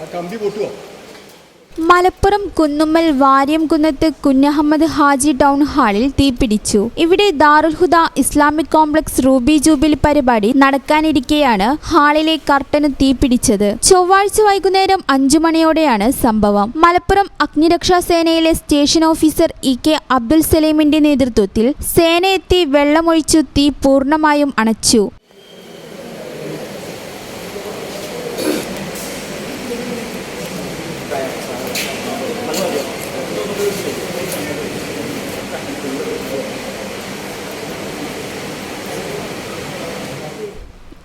ആ കമ്പി പൊട്ടുവോ? മലപ്പുറം കുന്നുമ്മൽ വാര്യംകുന്നത്ത് കുഞ്ഞഹമ്മദ് ഹാജി ടൗൺ ഹാളിൽ തീപിടിച്ചു ഇവിടെ Darulhuda Islamic complex ruby jubilee പരിപാടി നടക്കാനിരിക്കെയാണ് ഹാളിലെ കർട്ടന് തീപിടിച്ചത് ചൊവ്വാഴ്ച വൈകുന്നേരം അഞ്ചു മണിയോടെയാണ് സംഭവം. മലപ്പുറം അഗ്നിരക്ഷാ സേനയിലെ station officer E K Abdul സലീമിന്റെ നേതൃത്വത്തിൽ സേന എത്തി വെള്ളമൊഴിച്ചു തീ പൂർണമായും അണച്ചു.